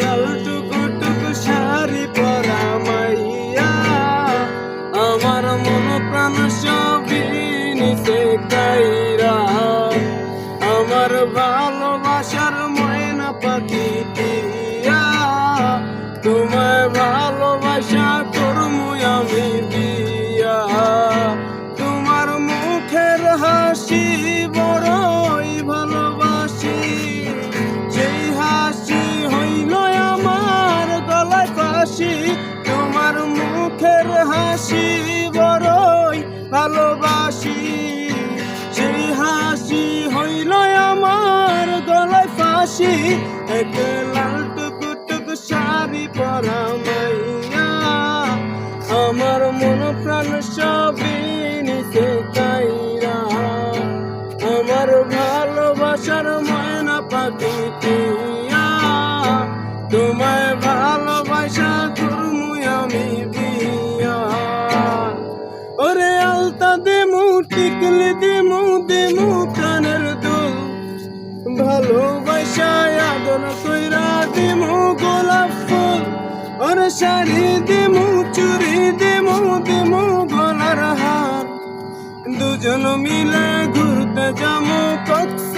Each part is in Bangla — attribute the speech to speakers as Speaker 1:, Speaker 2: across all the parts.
Speaker 1: লাল টুকু টুকু আমার মন প্রাণ সবই নিচে আমার ভালোবাসার ময়না পাখি দিয়া ভালোবাসা করমু আমি তোমার মুখের হাসি হাসি বড়ই ভালোবাসি। সেই হাসি হইল আমার গলায় ফাঁসি। এক লাল টুকু টুকু শাড়ি পরা মাইয়া। আমার মন প্রাণ সবই নিচে কাইরা। আমার ভালোবাসার ময়না পাখি তোমায় ভালোবাসা করমু আমি টিকলি দেমু দেমু কানের দুল ভালোবাসা আদর কইরা দেমু গোলাপ ফুল। ওরে শাড়ি দেমু চুরি দেমু দেমু গলার হার। দুজন মিলে ঘুরতে যাব কক্স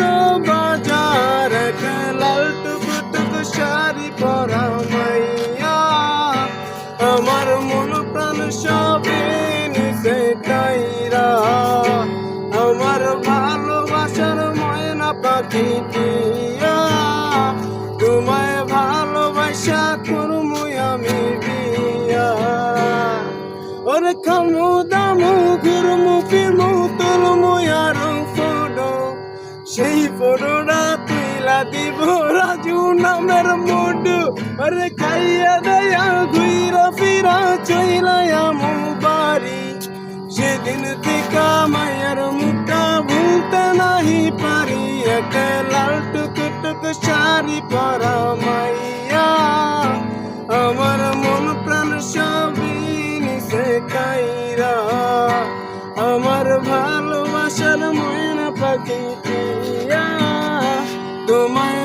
Speaker 1: তোমায় ভালোবাসা করমু আমি বিয়া। ওরে খামু দামু, ঘুরমু, ফিরমু, তুলমু আর সেই ফটোটা তুইলা দিব রাজু নামের মুডু। আরে খাইয়া দেয়া, ঘুইরা ফিরা চইলা আমু বাড়ি। সেদিন থেকে মায়ের শাড়ি পরা মাইয়া আমার মন প্রাণ সবই নিচে কাইরা। আমার ভালোবাসার ময়না পাখি তোমায়